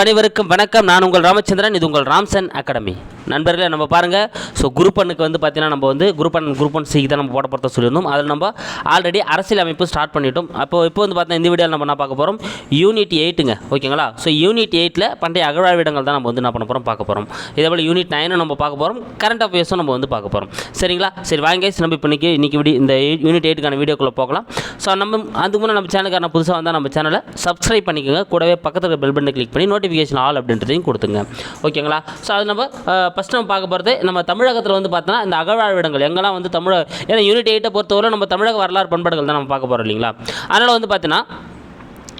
அனைவருக்கும் வணக்கம். நான் உங்கள் ராமச்சந்திரன் இது உங்கள் ராம்சன் அகாடமி. நண்பர்களே நம்ம பாருங்கள் ஸோ குரூப் ஒன்னுக்கு வந்து பார்த்தீங்கன்னா நம்ம வந்து குரூப் ஒன் குரூப் ஒன் சிக்கு தான் நம்ம போட போகிறத சொல்லியிருந்தோம். அதில் நம்ம ஆல்ரெடி அரசியல் அமைப்பு ஸ்டார்ட் பண்ணிட்டோம். அப்போ இப்போ வந்து பார்த்தீங்கன்னா இந்த வீடியோவில் நம்ம என்ன பார்க்க போகிறோம் யூனிட் எயிட்டுங்க ஓகேங்களா? ஸோ யூனிட் எயிட்டில் பண்டைய அகழ்வாழ்விடங்கள் தான் நம்ம வந்து என்ன பண்ண போகிறோம் பார்க்க போகிறோம் இதே போல் யூனிட் நைனும் நம்ம பார்க்க போகிறோம் கரண்ட் அஃபேர்ஸும் நம்ம வந்து பார்க்க போகிறோம் சரிங்களா? சரி வாங்க நம்ம இப்போ இன்றைக்கி இன்றைக்கி வீடியோ இந்த யூனிட் எயிட்டுக்கான வீடியோக்குள்ளே போகலாம். ஸோ நம்ம அதுக்கு முன்னே நம்ம சேனலுக்கான புதுசாக வந்தால் நம்ம சேனலை சப்ஸ்கிரைப் பண்ணிக்கோங்க. கூடவே பக்கத்தில் பெல் பட்டனை கிளிக் பண்ணி நோட்டிஃபிகேஷன் ஆல் அப்படின்றதையும் கொடுத்துங்க. ஓகேங்களா ஸோ அது நம்ம ஃபஸ்ட் நம்ம பார்க்க போகிறது நம்ம தமிழகத்தில் வந்து பார்த்தோன்னா இந்த அகழ்வாழ்விடங்கள் எங்கெல்லாம் வந்து தமிழக ஏன்னா யூனிட் எயிட்டை பொறுத்தவரை நம்ம தமிழக வரலாறு பண்பாடுகள் தான் நம்ம பார்க்க போகிறோம் இல்லைங்களா? அதனால் வந்து பார்த்தீங்கன்னா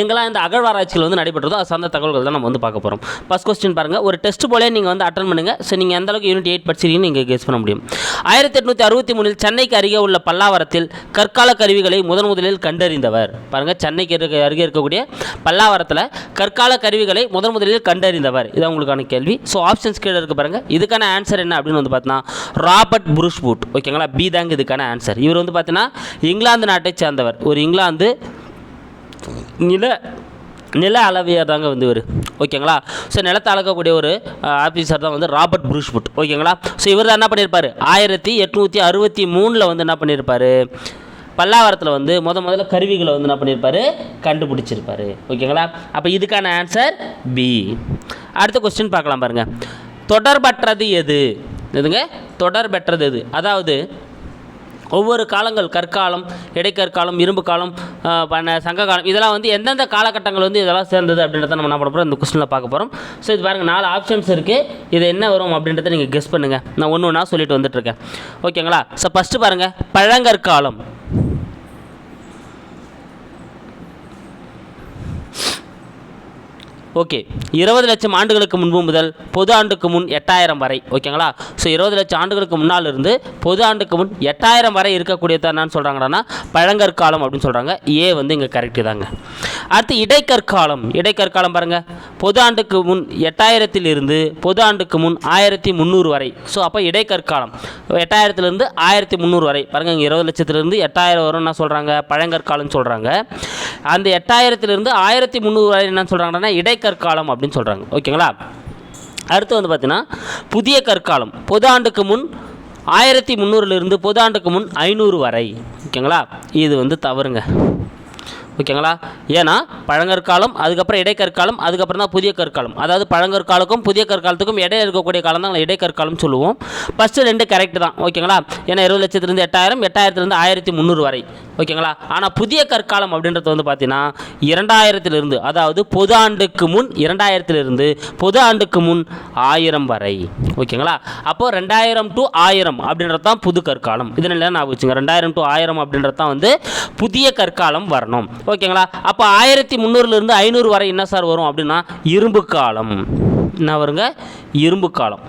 எங்கெல்லாம் இந்த அகழ்வாராய்ச்சிகள் வந்து நடைபெற்றதோ அது சார்ந்த தகவல்கள் தான் நம்ம வந்து பார்க்க போகிறோம் ஃபஸ்ட் கொஸ்டின் பாருங்கள் ஒரு டெஸ்ட் போலே நீங்கள் வந்து அட்டன் பண்ணுங்கள் ஸோ நீங்கள் எந்த அளவுக்கு யூனிட் எயிட் படிச்சிருக்கீங்கன்னு நீங்கள் கெஸ் பண்ண முடியும். ஆயிரத்தி எட்நூற்றி அறுபத்தி மூணில் சென்னைக்கு அருகே உள்ள பல்லாவரத்தில் கற்கால கருவிகளை முதன் முதலில் கண்டறிந்தவர். பாருங்கள் சென்னைக்கு இருக்க அருகே இருக்கக்கூடிய பல்லாவரத்தில் கற்கால கருவிகளை முதன் முதலில் கண்டறிந்தவர். இது உங்களுக்கான கேள்வி. ஸோ ஆப்ஷன்ஸ் கீழே இருக்க பாருங்கள் இதுக்கான ஆன்சர் என்ன அப்படின்னு வந்து பார்த்தீங்கன்னா ராபர்ட் புருஷ்பூட் ஓகேங்களா பி தாங்க இதுக்கான ஆன்சர் இவர் வந்து பார்த்தீங்கன்னா இங்கிலாந்து நாட்டை சேர்ந்தவர். ஒரு இங்கிலாந்து நில நில அளவியாக தாங்க வந்து இவர். ஓகேங்களா? ஸோ நிலத்தை அளக்கக்கூடிய ஒரு ஆஃபீஸர் தான் வந்து ராபர்ட் புருஷ்புட் ஓகேங்களா? ஸோ இவர் தான் என்ன பண்ணியிருப்பார் ஆயிரத்தி எட்நூற்றி அறுபத்தி மூணில் வந்து என்ன பண்ணியிருப்பார் பல்லாவரத்தில் வந்து முத முதல்ல கருவிகளை வந்து என்ன பண்ணியிருப்பாரு கண்டுபிடிச்சிருப்பாரு. ஓகேங்களா? அப்போ இதுக்கான ஆன்சர் பி அடுத்த கொஸ்டின் பார்க்கலாம் பாருங்கள் தொடர்பற்றது எது? எதுங்க தொடர்பற்றது எது? அதாவது ஒவ்வொரு காலங்கள் கற்காலம் இடைக்கற்காலம் இரும்பு காலம் பண்ண சங்க காலம் இதெல்லாம் வந்து எந்தெந்த காலகட்டங்கள் வந்து இதெல்லாம் சேர்ந்தது அப்படின்றத நம்ம என்ன பண்ண போகிறோம் இந்த கொஸ்டினில் பார்க்க போகிறோம் ஸோ இது பாருங்கள் நாலு ஆப்ஷன்ஸ் இருக்குது இது என்ன வரும் அப்படின்றத நீங்கள் கெஸ் பண்ணுங்கள் நான் ஒன்று ஒன்றா சொல்லிட்டு வந்துட்டுருக்கேன் ஓகேங்களா ஸோ ஃபஸ்ட்டு பாருங்கள் பழங்கற்காலம். ஓகே இருபது லட்சம் ஆண்டுகளுக்கு முன்பு முதல் பொது ஆண்டுக்கு முன் எட்டாயிரம் வரை ஓகேங்களா? ஸோ இருபது லட்சம் ஆண்டுகளுக்கு முன்னால் இருந்து பொது ஆண்டுக்கு முன் எட்டாயிரம் வரை இருக்கக்கூடியது என்னன்னு சொல்கிறாங்கன்னா பழங்கற்காலம் அப்படின்னு சொல்கிறாங்க ஏ வந்து இங்கே கரெக்டு தாங்க. அடுத்து இடைக்கற்காலம். இடைக்கற்காலம் பாருங்கள் பொது ஆண்டுக்கு முன் எட்டாயிரத்தில் இருந்து பொது ஆண்டுக்கு முன் ஆயிரத்தி முந்நூறு வரை. ஸோ அப்போ இடைக்கற்காலம். எட்டாயிரத்துலேருந்து ஆயிரத்தி முந்நூறு வரை. பாருங்கள் இங்கே இருபது லட்சத்துலேருந்து எட்டாயிரம் வரும் என்ன சொல்கிறாங்க பழங்கற்காலம்னு சொல்கிறாங்க அந்த எட்டாயிரத்திலிருந்து ஆயிரத்தி முந்நூறு வரை என்ன சொல்கிறாங்கன்னா இடை கற்காலம் அப்படின்னு சொல்கிறாங்க ஓகேங்களா? அடுத்து வந்து பார்த்தீங்கன்னா புதிய கற்காலம். பொது ஆண்டுக்கு முன் ஆயிரத்தி முந்நூறுலேருந்து பொது ஆண்டுக்கு முன் ஐநூறு வரை. ஓகேங்களா? இது வந்து தவறுங்க. ஓகேங்களா? ஏன்னா பழங்கற்காலம் அதுக்கப்புறம் இடைக்கற்காலம் அதுக்கப்புறம் தான் புதிய கற்காலம். அதாவது பழங்கற்காலுக்கும் புதிய கற்காலத்துக்கும் இடையில இருக்கக்கூடிய காலம் தான் இடைக்கற்காலம் சொல்லுவோம். ஃபஸ்ட்டு ரெண்டு கரெக்ட் தான். ஓகேங்களா? ஏன்னா இருபது லட்சத்துலேருந்து எட்டாயிரம் எட்டாயிரத்துலேருந்து ஆயிரத்தி முந்நூறு வரை. ஓகேங்களா? ஆனால் புதிய கற்காலம் அப்படின்றது வந்து பார்த்தீங்கன்னா இரண்டாயிரத்திலிருந்து அதாவது பொது ஆண்டுக்கு முன் இரண்டாயிரத்திலிருந்து பொது ஆண்டுக்கு முன் ஆயிரம் வரை. ஓகேங்களா? அப்போது ரெண்டாயிரம் டு ஆயிரம் அப்படின்றது தான் புது கற்காலம். இதனால நான் வச்சுங்க. ரெண்டாயிரம் டு ஆயிரம் அப்படின்றது தான் வந்து புதிய கற்காலம் வரணும். ஓகேங்களா? அப்போ ஆயிரத்தி முந்நூறுலேருந்து ஐநூறு வரை என்ன சார் வரும் அப்படின்னா இரும்பு காலம். என்ன வருங்க? இரும்பு காலம்.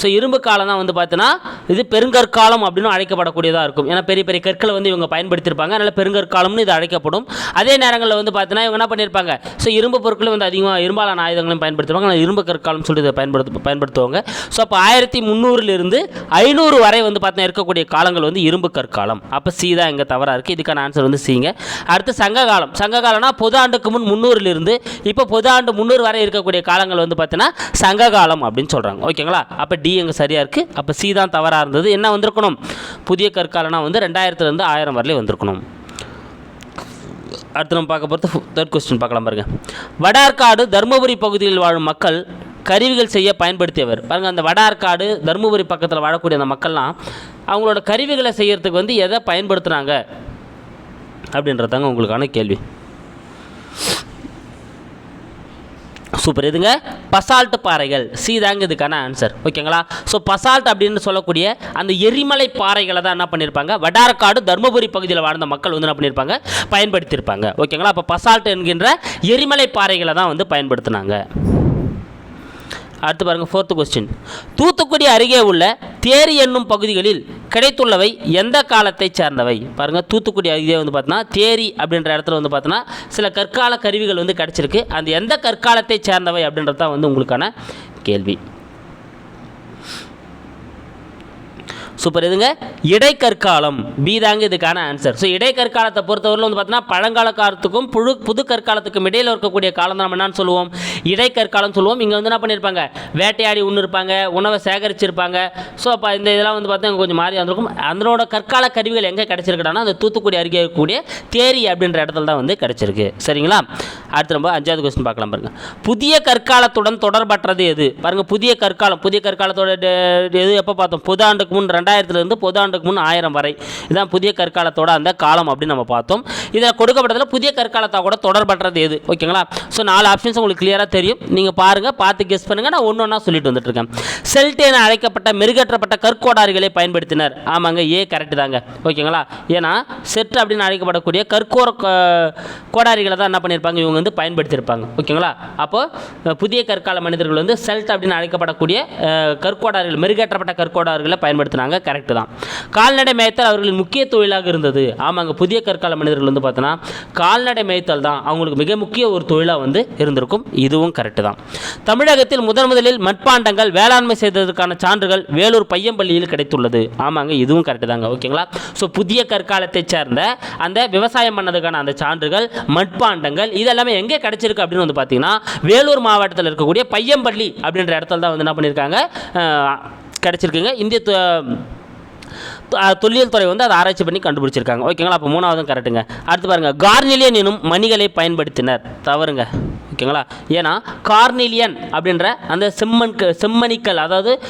ஸோ இரும்பு காலம் தான் வந்து பார்த்தீங்கன்னா இது பெருங்கற்காலம் அப்படின்னு அழைக்கப்படக்கூடியதாக இருக்கும். ஏன்னா பெரிய பெரிய கற்களை வந்து இவங்க பயன்படுத்தியிருப்பாங்க அதனால் பெருங்கற்காலம்னு இது அழைக்கப்படும். அதே நேரங்களில் வந்து பார்த்தீங்கன்னா இவங்க என்ன பண்ணியிருப்பாங்க ஸோ இரும்பு பொருட்களும் வந்து அதிகமாக இரும்பாலான ஆயுதங்களையும் பயன்படுத்துவாங்க ஆனால் இரும்பு கற்காலம் சொல்லி இதை பயன்படுத்த பயன்படுத்துவாங்க. ஸோ அப்போ ஆயிரத்தி முந்நூறுலேருந்து ஐநூறு வரை வந்து பார்த்தீங்கன்னா இருக்கக்கூடிய காலங்கள் வந்து இரும்பு கற்காலம் அப்போ சி தான் இங்கே தவறாக இருக்குது இதுக்கான ஆன்சர் வந்து சிங்க அடுத்து சங்க காலம். சங்க காலம்னா பொது ஆண்டுக்கு முன் முந்நூறுலேருந்து இப்போ பொது ஆண்டு முந்நூறு வரை இருக்கக்கூடிய காலங்கள் வந்து பார்த்தீங்கன்னா சங்க காலம் அப்படின்னு சொல்கிறாங்க ஓகேங்களா? அப்போ டி எங்கே சரியாக இருக்குது அப்போ சி தான் தவறாக இருந்தது. என்ன வந்திருக்கணும்? புதிய கற்காலனா வந்து ரெண்டாயிரத்துலேருந்து ஆயிரம் வரலையும் வந்திருக்கணும். அடுத்து நம்ம பார்க்க போகிறது தேர்ட் கொஸ்டின் பார்க்கலாம் பாருங்க. வடார்காடு தருமபுரி பகுதியில் வாழும் மக்கள் கருவிகள் செய்ய பயன்படுத்தியவர். பாருங்கள் அந்த வடார்காடு தருமபுரி பக்கத்தில் வாழக்கூடிய அந்த மக்கள்லாம் அவங்களோட கருவிகளை செய்கிறதுக்கு வந்து எதை பயன்படுத்துகிறாங்க அப்படின்றதாங்க உங்களுக்கான கேள்வி. சூப்பர். இதுங்க பசால்ட் பாறைகள். சி தாங்க இதுக்கான ஆன்சர் ஓகேங்களா? ஸோ பசால்ட் அப்படின்னு சொல்லக்கூடிய அந்த எரிமலை பாறைகளை தான் என்ன பண்ணியிருப்பாங்க வடாரக்காடு தருமபுரி பகுதியில் வாழ்ந்த மக்கள் வந்து என்ன பண்ணியிருப்பாங்க பயன்படுத்தியிருப்பாங்க ஓகேங்களா? அப்போ பசால்ட் என்கின்ற எரிமலை பாறைகளை தான் வந்து பயன்படுத்தினாங்க. அடுத்து பாருங்கள் ஃபோர்த்து கொஸ்டின் தூத்துக்குடி அருகே உள்ள தேரி என்னும் பகுதிகளில் கிடைத்துள்ளவை எந்த காலத்தை சேர்ந்தவை? பாருங்கள் தூத்துக்குடி அருகே வந்து பார்த்தோன்னா தேரி அப்படின்ற இடத்துல வந்து பார்த்தோன்னா சில கற்கால கருவிகள் வந்து கிடச்சிருக்கு. அந்த எந்த கற்காலத்தை சேர்ந்தவை அப்படின்றது தான் வந்து உங்களுக்கான கேள்வி. சூப்பர் எதுங்க? இடைக்கற்காலம். பி தாங்க இதுக்கான ஆன்சர் ஸோ இடைக்கற்காலத்தை பொறுத்தவரையில் வந்து பார்த்தீங்கன்னா பழங்கால காலத்துக்கும் புழு புது கற்காலத்துக்கும் இடையில் இருக்கக்கூடிய காலம் தான் நம்ம என்னன்னு சொல்லுவோம். இடைக்கற்காலம் சொல்லுவோம். இங்கே வந்து என்ன பண்ணியிருப்பாங்க வேட்டையாடி ஒன்று இருப்பாங்க உணவை சேகரிச்சிருப்பாங்க. ஸோ அப்போ இந்த இதெல்லாம் வந்து பார்த்தீங்கன்னா கொஞ்சம் மாறி வந்திருக்கும். அதனோட கற்கால கருவிகள் எங்கே கிடச்சிருக்குன்னா அந்த தூத்துக்குடி அருகே இருக்கக்கூடிய தேரி அப்படின்ற இடத்துல தான் வந்து கிடச்சிருக்கு. சரிங்களா? அடுத்து நம்ம அஞ்சாவது கொஸ்டின் பார்க்கலாம் பாருங்கள் புதிய கற்காலத்துடன் தொடர்பற்றது எது? பாருங்கள் புதிய கற்காலம். புதிய கற்காலத்தோட எது எப்போ பார்த்தோம்? புது ஆண்டுக்கு முன் ரெண்டாயிரத்துலேருந்து பொது ஆண்டுக்கு முன் ஆயிரம் வரை. இதான் புதிய கற்காலத்தோட அந்த காலம் அப்படின்னு நம்ம பார்த்தோம். இதில் கொடுக்கப்பட்டதில் புதிய கற்காலத்தை கூட தொடர்பற்றது எது? ஓகேங்களா? ஸோ நாலு ஆப்ஷன்ஸ் உங்களுக்கு கிளியராக தெரியும். நீங்கள் பாருங்கள் பார்த்து கெஸ் பண்ணுங்கள் நான் ஒன்று ஒன்றா சொல்லிட்டு வந்துட்டு இருக்கேன் செல்ட் என அழைக்கப்பட்ட மெருகேற்றப்பட்ட கற்கோடாரிகளை பயன்படுத்தினர். ஆமாங்க ஏ கரெக்டு தாங்க. ஓகேங்களா? ஏன்னா செட் அப்படின்னு அழைக்கப்படக்கூடிய கற்கோர கோடாரிகளை தான் என்ன பண்ணியிருப்பாங்க? இவங்க வந்து பயன்படுத்தியிருப்பாங்க. ஓகேங்களா? அப்போது புதிய கற்கால மனிதர்கள் வந்து செல்ட் அப்படின்னு அழைக்கப்படக்கூடிய கற்கோடாரிகள் மெருகேற்றப்பட்ட கற்கோடாரிகளை பயன்படுத்தினாங்க. கரெக்டு தான். கால்நடை மேய்த்தல் அவர்களின் முக்கிய தொழிலாக இருந்தது. ஆமாங்க புதிய கற்கால மனிதர்கள் வந்து பார்த்தோன்னா கால்நடை மேய்த்தல் தான் அவங்களுக்கு மிக முக்கிய ஒரு தொழிலாக வந்து இருந்திருக்கும். இதுவும் கரெக்டு தான். தமிழகத்தில் முதன் முதலில் மட்பாண்டங்கள் வேளாண்மை செய்ததற்கான சான்றுகள் வேலூர் பையம்பள்ளியில் கிடைத்துள்ளது. ஆமாங்க இதுவும் கரெக்டு தாங்க. ஓகேங்களா ஸோ புதிய கற்காலத்தை சேர்ந்த அந்த விவசாயம் பண்ணதுக்கான அந்த சான்றுகள் மட்பாண்டங்கள் இதெல்லாமே எங்கே கிடைச்சிருக்கு அப்படின்னு வந்து பார்த்தீங்கன்னா வேலூர் மாவட்டத்தில் இருக்கக்கூடிய பையம்பள்ளி அப்படின்ற இடத்துல தான் வந்து என்ன பண்ணியிருக்காங்க கிடச்சிருக்குங்க. இந்திய தொ- தொல்லியல் துறை வந்து அதை ஆராய்ச்சி பண்ணி கண்டுபிடிச்சிருக்காங்க. ஓகேங்களா? அப்போ மூணாவதும் கரெக்டுங்க அடுத்து பாருங்கள் கார்னிலியன் எனும் மணிகளை பயன்படுத்தினர். தவறுங்க. ஓகேங்களா? ஏன்னா கார்னிலியன் அப்படின்ற அந்த செம்மண் க- செம்மணிக்கல் அதாவது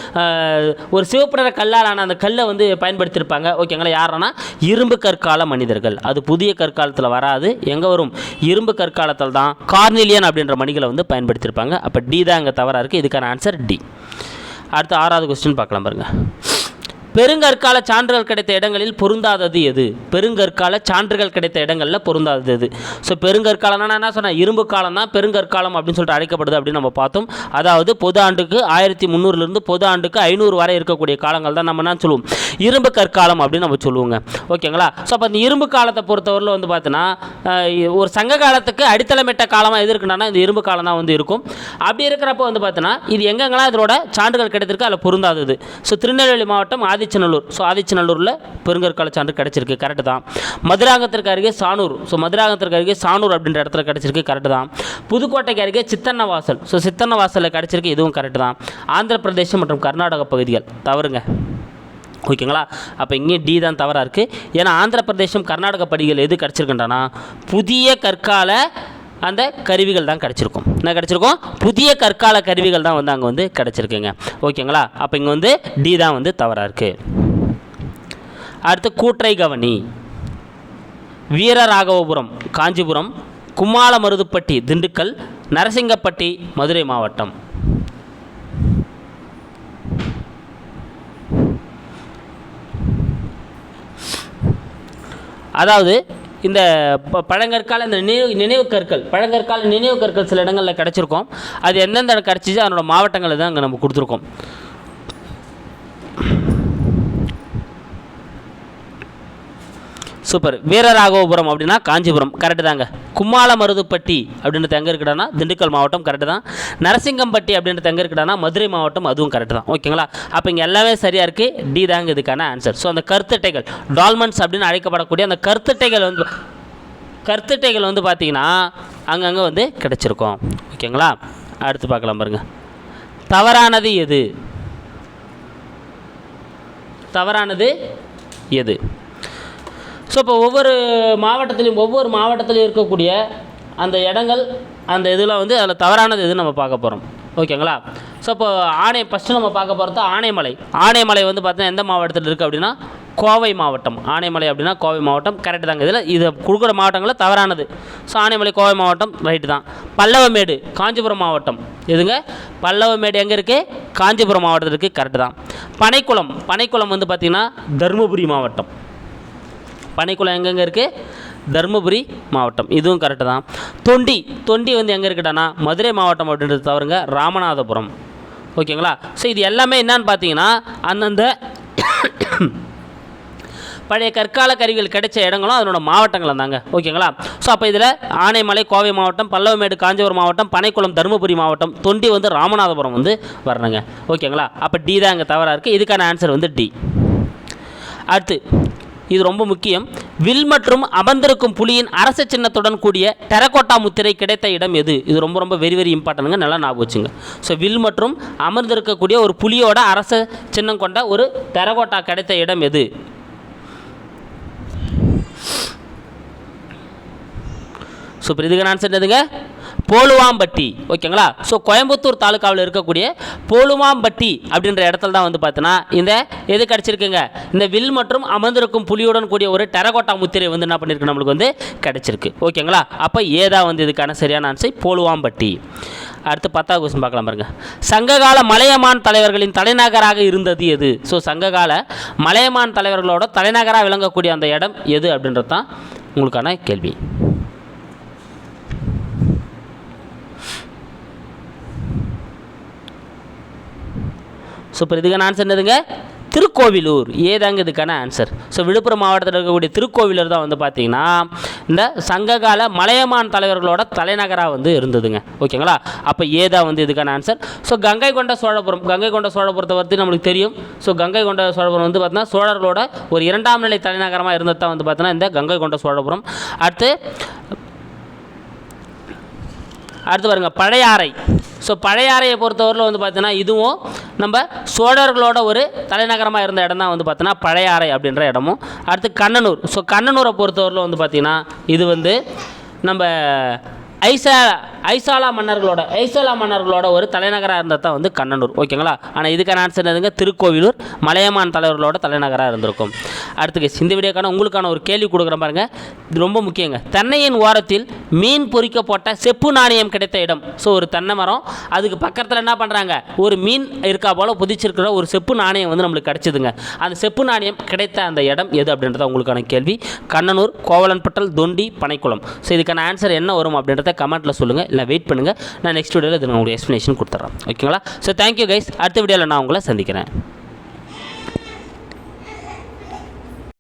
ஒரு சிவப்பு நிற கல்லாலான அந்த கல்லை வந்து பயன்படுத்தியிருப்பாங்க ஓகேங்களா? யாருன்னா இரும்பு கற்கால மனிதர்கள். அது புதிய கற்காலத்தில் வராது. எங்கே வரும்? இரும்பு கற்காலத்தில் தான் கார்னிலியன் அப்படின்ற மணிகளை வந்து பயன்படுத்தியிருப்பாங்க அப்போ டி தான் அங்கே தவறாக இருக்குது இதுக்கான ஆன்சர் டி. அடுத்து ஆறாவது கொஸ்டின் பார்க்கலாம் பாருங்கள் பெருங்கற்கால சான்றுகள் கிடைத்த இடங்களில் பொருந்தாதது எது? பெருங்கற்கால சான்றுகள் கிடைத்த இடங்களில் பொருந்தாதது எது? ஸோ பெருங்கற்காலம்னா நான் என்ன சொன்னேன்? இரும்பு காலம் தான் பெருங்கற்காலம் அப்படின்னு சொல்லிட்டு அழைக்கப்படுது அப்படின்னு நம்ம பார்த்தோம். அதாவது பொது ஆண்டுக்கு ஆயிரத்தி முந்நூறுலேருந்து பொது ஆண்டுக்கு ஐநூறு வரை இருக்கக்கூடிய காலங்கள் தான் நம்ம என்ன சொல்லுவோம். இரும்பு கற்காலம் அப்படின்னு நம்ம சொல்லுவோங்க. ஓகேங்களா? ஸோ அப்போ இந்த இரும்பு காலத்தை பொறுத்தவரையில் வந்து பார்த்தீங்கன்னா ஒரு சங்க காலத்துக்கு அடித்தளமிட்ட காலமாக எது இருக்குன்னா இந்த இரும்பு காலம் தான் வந்து இருக்கும். அப்படி இருக்கிறப்போ வந்து பார்த்தீங்கன்னா இது எங்கெங்கெல்லாம் இதோட சான்றுகள் கிடைத்திருக்கு அதில் பொருந்தாதது ஸோ திருநெல்வேலி மாவட்டம் ஆதி ஆதிச்சநல்லூர் ஸோ ஆதிச்சநல்லூரில் பெருங்கற்கால சான்று கிடச்சிருக்கு கரெக்டு தான். மதுராங்கத்திற்கு அருகே சானூர் ஸோ மதுராங்கத்திற்கு அருகே சானூர் அப்படின்ற இடத்துல கிடைச்சிருக்கு கரெக்டு தான். புதுக்கோட்டைக்கு அருகே சித்தன்னவாசல் ஸோ சித்தன்னவாசலில் கிடச்சிருக்கு இதுவும் கரெக்டு தான். ஆந்திர பிரதேசம் மற்றும் கர்நாடக பகுதிகள் தவறுங்க. ஓகேங்களா அப்போ இங்கேயும் டி தான் தவறாக இருக்குது ஏன்னா ஆந்திர பிரதேசம் கர்நாடக படிகள் எது கிடச்சிருக்குன்றனா புதிய கற்கால அந்த கருவிகள் தான் கிடச்சிருக்கும். என்ன கிடச்சிருக்கும்? புதிய கற்கால கருவிகள் தான் வந்து அங்கே வந்து கிடச்சிருக்குங்க. ஓகேங்களா? அப்போ இங்கே வந்து டி தான் வந்து தவறாக இருக்குது அடுத்து கூற்றை கவனி வீரராகவபுரம் காஞ்சிபுரம் குமாலமருதுப்பட்டி திண்டுக்கல் நரசிங்கப்பட்டி மதுரை மாவட்டம். அதாவது இந்த ப- பழங்கற்கால இந்த நினைவு நினைவு கற்கள் பழங்கற்கால நினைவு கற்கள் சில இடங்களில் கிடச்சிருக்கோம். அது எந்தெந்த இடம் கிடச்சிச்சு அதனோட மாவட்டங்களை தான் அங்கே நம்ம கொடுத்துருக்கோம். சூப்பர். வீரராகவபுரம் அப்படின்னா காஞ்சிபுரம். கரெக்டு தாங்க. குமாலமருதுப்பட்டி அப்படின்றது எங்கே இருக்குடானா திண்டுக்கல் மாவட்டம் கரெக்டு தான். நரசிங்கம்பட்டி அப்படின்றது எங்கே இருக்குடானா மதுரை மாவட்டம் அதுவும் கரெக்டு தான். ஓகேங்களா அப்போ இங்கே எல்லாமே சரியாக இருக்குது டி தாங்க இதுக்கான ஆன்சர் ஸோ அந்த கருத்தட்டைகள் டால்மன்ஸ் அப்படின்னு அழைக்கப்படக்கூடிய அந்த கருத்தட்டைகள் வந்து கருத்தட்டைகள் வந்து பார்த்தீங்கன்னா அங்கங்கே வந்து கிடச்சிருக்கும். ஓகேங்களா அடுத்து பார்க்கலாம் பாருங்கள் தவறானது எது? தவறானது எது? ஸோ இப்போ ஒவ்வொரு மாவட்டத்திலையும் ஒவ்வொரு மாவட்டத்திலையும் இருக்கக்கூடிய அந்த இடங்கள் அந்த இதில் வந்து அதில் தவறானது எதுன்னு நம்ம பார்க்க போகிறோம் ஓகேங்களா? ஸோ இப்போ ஆணை ஃபஸ்ட்டு நம்ம பார்க்க போகிறது ஆனைமலை. ஆனைமலை வந்து பார்த்தீங்கன்னா எந்த மாவட்டத்தில் இருக்குது அப்படின்னா கோவை மாவட்டம். ஆனைமலை அப்படின்னா கோவை மாவட்டம். கரெக்டு தாங்க. இதில் இது கொடுக்குற மாவட்டங்களில் தவறானது. ஸோ ஆனைமலை கோவை மாவட்டம் ரைட்டு தான். பல்லவமேடு காஞ்சிபுரம் மாவட்டம். எதுங்க? பல்லவமேடு எங்கே இருக்குது காஞ்சிபுரம் மாவட்டத்தில் இருக்குது கரெக்டு தான். பனைக்குளம். பனைக்குளம் வந்து பார்த்திங்கன்னா தருமபுரி மாவட்டம். பனைக்குளம் எங்கெங்கே இருக்குது தருமபுரி மாவட்டம். இதுவும் கரெக்டு தான். தொண்டி தொண்டி வந்து எங்கே இருக்குடானா? மதுரை மாவட்டம் அப்படின்றது தவறுங்க. ராமநாதபுரம். ஓகேங்களா? ஸோ இது எல்லாமே என்னன்னு பார்த்தீங்கன்னா அந்தந்த பழைய கற்கால கருவிகள் கிடைச்ச இடங்களும் அதனோட மாவட்டங்கள் தாங்க. ஓகேங்களா? ஸோ அப்போ இதில் ஆனைமலை கோவை மாவட்டம் பல்லவமேடு காஞ்சிபுரம் மாவட்டம் பனைக்குளம் தருமபுரி மாவட்டம் தொண்டி வந்து ராமநாதபுரம் வந்து வரணுங்க. ஓகேங்களா? அப்போ டி தான் அங்கே தவறாக இருக்குது இதுக்கான ஆன்சர் வந்து டி அடுத்து இது ரொம்ப முக்கியம். வில் மற்றும் அமர்ந்திருக்கும் புலியின் அரச சின்னத்துடன் கூடிய டெரகோட்டா முத்திரை கிடைத்த இடம் எது? இது ரொம்ப ரொம்ப வெரி வெரி இம்பார்ட்டனுங்க நல்லா ஞாபகம் வச்சுங்க. ஸோ வில் மற்றும் அமர்ந்திருக்கக்கூடிய ஒரு புலியோட அரச சின்னம் கொண்ட ஒரு டெரகோட்டா கிடைத்த இடம் எது? ஸோ இப்போ இதுக்கான ஆன்சர் என்னதுங்க போலுவாம்பட்டி ஓகேங்களா? ஸோ கோயம்புத்தூர் தாலுக்காவில் இருக்கக்கூடிய போலுவாம்பட்டி அப்படின்ற இடத்துல தான் வந்து பார்த்தீங்கன்னா இந்த எது கிடச்சிருக்குங்க? இந்த வில் மற்றும் அமர்ந்திருக்கும் புலியுடன் கூடிய ஒரு டெரகோட்டா முத்திரை வந்து என்ன பண்ணியிருக்கு நம்மளுக்கு வந்து கிடச்சிருக்கு. ஓகேங்களா? அப்போ ஏதா வந்து இதுக்கான சரியான ஆன்சை போலுவாம்பட்டி. அடுத்து பத்தாவது கொஸ்டின் பார்க்கலாம் பாருங்க. சங்ககால மலையமான் தலைவர்களின் தலைநகராக இருந்தது எது? ஸோ சங்ககால மலையமான் தலைவர்களோட தலைநகராக விளங்கக்கூடிய அந்த இடம் எது அப்படின்றது தான் உங்களுக்கான கேள்வி. ஸோ இப்போ இதுக்கான ஆன்சர் என்னதுங்க? திருக்கோவிலூர். ஏதாங்க இதுக்கான ஆன்சர் ஸோ விழுப்புரம் மாவட்டத்தில் இருக்கக்கூடிய திருக்கோவிலூர் தான் வந்து பார்த்தீங்கன்னா இந்த சங்ககால மலையமான் தலைவர்களோட தலைநகராக வந்து இருந்ததுங்க. ஓகேங்களா? அப்போ ஏதா வந்து இதுக்கான ஆன்சர் ஸோ கங்கை கொண்ட சோழபுரம். கங்கை கொண்ட சோழபுரத்தை பற்றி நம்மளுக்கு தெரியும். ஸோ கங்கை கொண்ட சோழபுரம் வந்து பார்த்தீங்கன்னா சோழர்களோட ஒரு இரண்டாம் நிலை தலைநகரமாக இருந்தது தான் வந்து பார்த்தீங்கன்னா இந்த கங்கை கொண்ட சோழபுரம். அடுத்து அடுத்து பாருங்கள் பழையாறை ஸோ பழையாறையை பொறுத்தவரையில் வந்து பார்த்தீங்கன்னா இதுவும் நம்ம சோழர்களோட ஒரு தலைநகரமாக இருந்த இடம் தான் வந்து பார்த்தீங்கன்னா பழையாறை அப்படின்ற இடமும். அடுத்து கண்ணனூர். ஸோ கண்ணனூரை பொறுத்தவரையில் வந்து பார்த்திங்கன்னா இது வந்து நம்ம ஐசா ஐசாலா மன்னர்களோட ஐசாலா மன்னர்களோட ஒரு தலைநகராக இருந்தது தான் வந்து கண்ணனூர். ஓகேங்களா ஆனால் இதுக்கான ஆன்சர் என்னதுங்க? திருக்கோவிலூர் மலையமான் தலைவர்களோட தலைநகராக இருந்திருக்கும். அடுத்து இந்த வீடியோக்கான உங்களுக்கான ஒரு கேள்வி கொடுக்குறேன் பாருங்க. இது ரொம்ப முக்கியங்க. தென்னையின் ஓரத்தில் மீன் பொறிக்கப்பட்ட செப்பு நாணயம் கிடைத்த இடம். ஸோ ஒரு தென்னை மரம். அதுக்கு பக்கத்தில் என்ன பண்ணுறாங்க ஒரு மீன் இருக்கா போல் புதிச்சிருக்கிற ஒரு செப்பு நாணயம் வந்து நம்மளுக்கு கிடச்சிதுங்க. அந்த செப்பு நாணயம் கிடைத்த அந்த இடம் எது அப்படின்றத உங்களுக்கான கேள்வி. கண்ணனூர் கோவலன்பட்டல் தொண்டி பனைக்குளம். ஸோ இதுக்கான ஆன்சர் என்ன வரும் அப்படின்றத கமெண்ட்டில் சொல்லுங்கள் இல்லை வெயிட் பண்ணுங்கள் நான் நெக்ஸ்ட் வீடியோவில் இது நான் உங்களுக்கு எக்ஸ்ப்ளனேஷன் கொடுத்துட்றேன் ஓகேங்களா ஸோ தேங்க்யூ கைஸ் அடுத்த வீடியோவில் நான் உங்களை சந்திக்கிறேன்.